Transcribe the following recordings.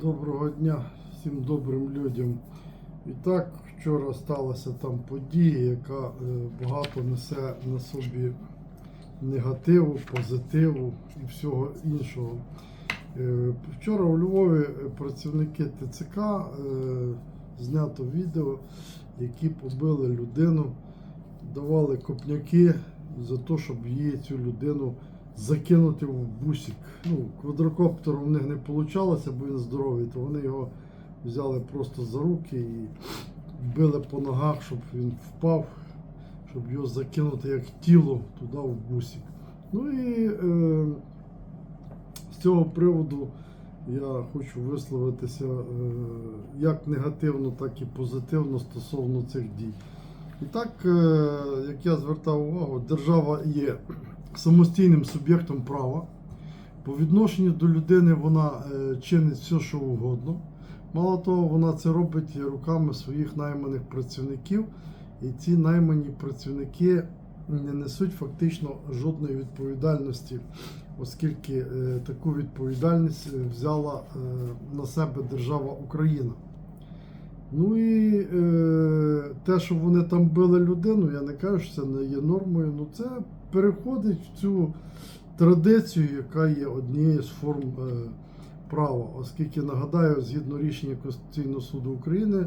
Доброго дня всім добрим людям. І так, вчора сталася там подія, яка е, багато несе на собі негативу, позитиву і всього іншого. Е, Вчора у Львові е, працівники ТЦК знято відео, які побили людину, давали копняки за те, щоб її цю людину закинути в бусик. Ну, квадрокоптером в них не вийшло, бо він здоровий, то вони його взяли просто за руки і били по ногах, щоб він впав, щоб його закинути як тіло туди в бусик. Ну і е, з цього приводу я хочу висловитися е, як негативно, так і позитивно стосовно цих дій. І так, е, як я звертав увагу, держава є самостійним суб'єктом права. По відношенню до людини вона е, чинить все, що угодно. Мало того, вона це робить руками своїх найманих працівників, і ці наймані працівники не несуть фактично жодної відповідальності, оскільки е, таку відповідальність взяла е, на себе держава Україна. Ну і е, те, що вони там били людину, я не кажу, що це не є нормою. Ну це переходить в цю традицію, яка є однією з форм е, права. Оскільки нагадаю, згідно рішення Конституційного суду України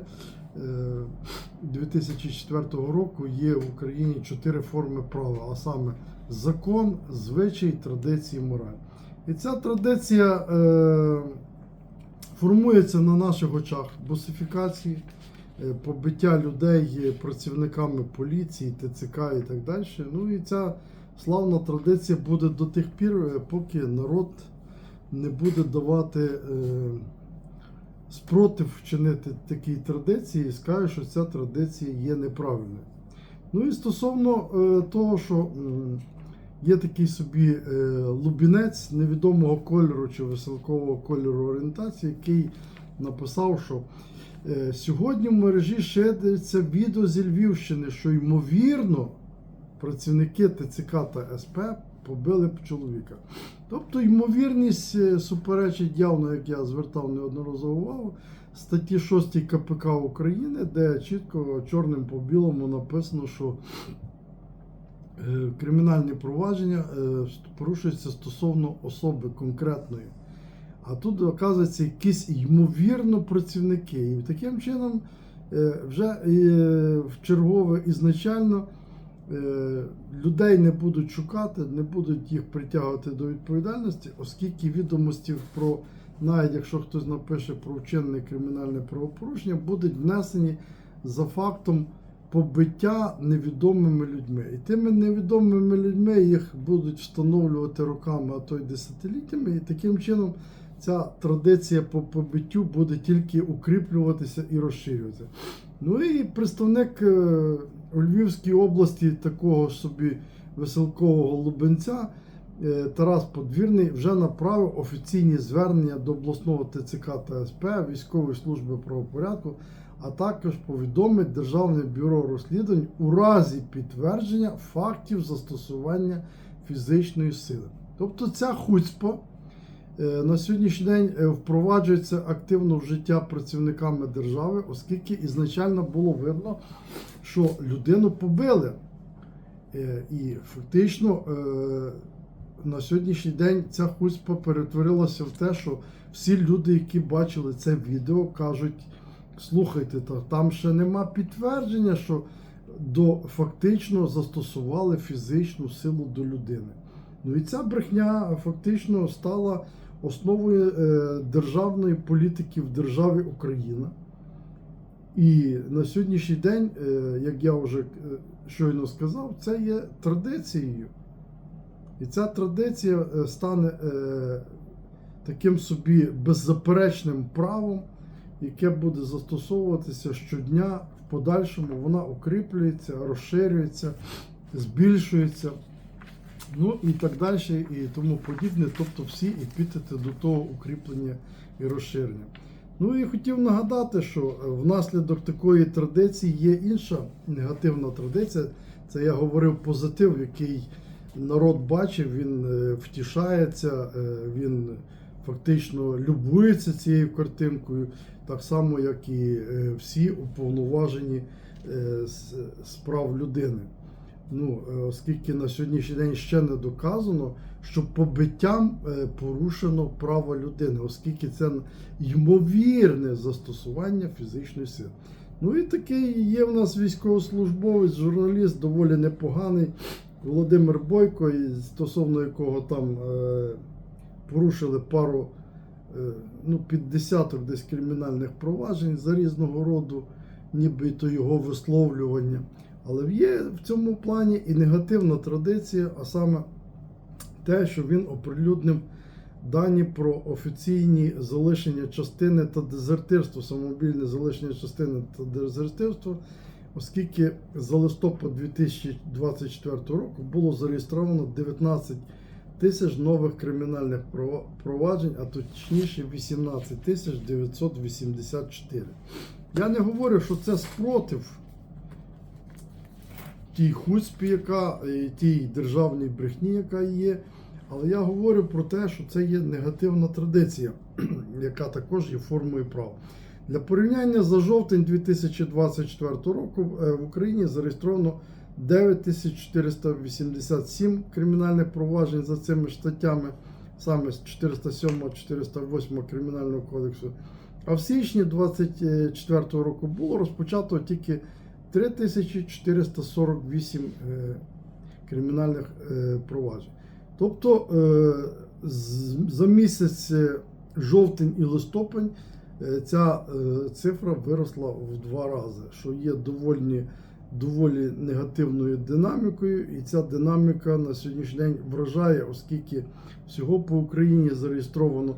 е, 2004 року є в Україні чотири форми права, а саме закон, звичай, традиції, мораль. І ця традиція. Е, формується на наших очах босифікації, е, побиття людей е, працівниками поліції, ТЦК і так далі. Ну і ця славна традиція буде до тих пір, е, поки народ не буде давати е, спротив вчинити такій традиції і скаже, що ця традиція є неправильною. Ну і стосовно е, того, що Є такий собі е, лубінець невідомого кольору чи веселкового кольору орієнтації, який написав, що е, сьогодні в мережі шириться відео зі Львівщини, що ймовірно працівники ТЦК та СП побили б чоловіка. Тобто ймовірність е, суперечить явно, як я звертав неодноразово увагу, статті 6 КПК України, де чітко чорним по білому написано, що Е, кримінальні провадження е, порушуються стосовно особи конкретної. А тут, оказується, якісь ймовірно працівники. І таким чином е, вже в чергове ізначально людей не будуть шукати, не будуть їх притягувати до відповідальності, оскільки відомості про, навіть якщо хтось напише про вчинене кримінальне правопорушення, будуть внесені за фактом побиття невідомими людьми. І тими невідомими людьми їх будуть встановлювати роками, а то й десятиліттями. І таким чином ця традиція по побиттю буде тільки укріплюватися і розширюватися. Ну і представник е, у Львівській області такого собі веселкового лубенця. е, Тарас Подвірний вже направив офіційні звернення до обласного ТЦК та СП військової служби правопорядку а також повідомить Державне бюро розслідувань у разі підтвердження фактів застосування фізичної сили. Тобто ця хуцьпа е, на сьогоднішній день е, впроваджується активно в життя працівниками держави, оскільки ізначально було видно, що людину побили. Е, І фактично на сьогоднішній день ця хуцьпа перетворилася в те, що всі люди, які бачили це відео, кажуть. Слухайте, там ще нема підтвердження, що до фактично застосували фізичну силу до людини. Ну і ця брехня фактично стала основою е, державної політики в державі Україна. І на сьогоднішній день, е, як я вже е, щойно сказав, це є традицією. І ця традиція стане таким собі беззаперечним правом яке буде застосовуватися щодня в подальшому, вона укріплюється, розширюється, збільшується, ну і так далі, і тому подібне. Тобто всі епітети до того укріплення і розширення. Ну і хотів нагадати, що внаслідок такої традиції є інша негативна традиція. Це я говорив позитив, який народ бачив, він е, втішається, е, він фактично любується цією картинкою, так само, як і е, всі уповноважені е, з прав людини. Ну, е, оскільки на сьогоднішній день ще не доказано, що побиттям е, порушено право людини, оскільки це ймовірне застосування фізичної сили. Ну і такий є в нас військовослужбовець, журналіст доволі непоганий Володимир Бойко, стосовно якого там е, порушили пару ну, під десяток десь кримінальних проваджень за різного роду, нібито його висловлювання. Але є в цьому плані і негативна традиція, а саме те, що він оприлюднив дані про офіційні залишення частини та дезертирство, самовільне залишення частини та дезертирство, оскільки за листопад 2024 року було зареєстровано 19 тисяч нових кримінальних проваджень, а точніше 18 тисяч 984. Я не говорю, що це спротив тій хуцпі, яка тій державній брехні, яка є. Але я говорю про те, що це є негативна традиція, яка також є формою прав. Для порівняння за жовтень 2024 року е, в Україні зареєстровано 9487 кримінальних проваджень за цими статтями, саме з 407-408 Кримінального кодексу. А в січні 2024 року було розпочато тільки 3448 е, кримінальних е, проваджень. Тобто е, за місяць жовтень і листопень ця цифра виросла в два рази, що є доволі, доволі негативною динамікою, і ця динаміка на сьогоднішній день вражає, оскільки всього по Україні зареєстровано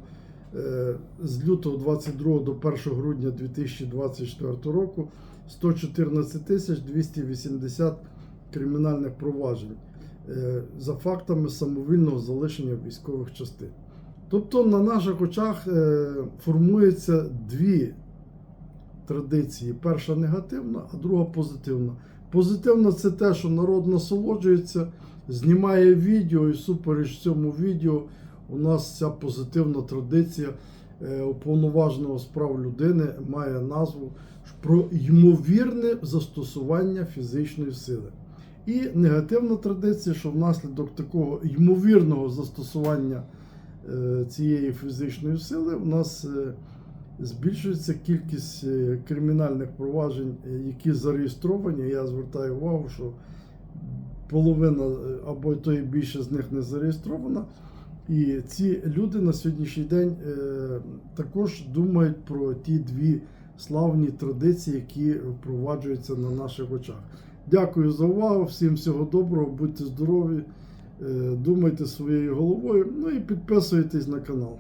з лютого 22 до 1 грудня 2024 року 114 тисяч 280 кримінальних проваджень е, за фактами самовільного залишення військових частин. Тобто на наших очах е, формуються дві традиції: перша негативна, а друга позитивна. Позитивна це те, що народ насолоджується, знімає відео, і супереч цьому відео у нас ця позитивна традиція уповноваженого з прав людини має назву про ймовірне застосування фізичної сили. І негативна традиція, що внаслідок такого ймовірного застосування е, цієї фізичної сили у нас е, збільшується кількість е, кримінальних проваджень, е, які зареєстровані. Я звертаю увагу, що половина е, або то і більше з них не зареєстрована. І ці люди на сьогоднішній день е, також думають про ті дві славні традиції, які впроваджуються на наших очах. Дякую за увагу, всім всього доброго, будьте здорові, е, думайте своєю головою, ну і підписуйтесь на канал.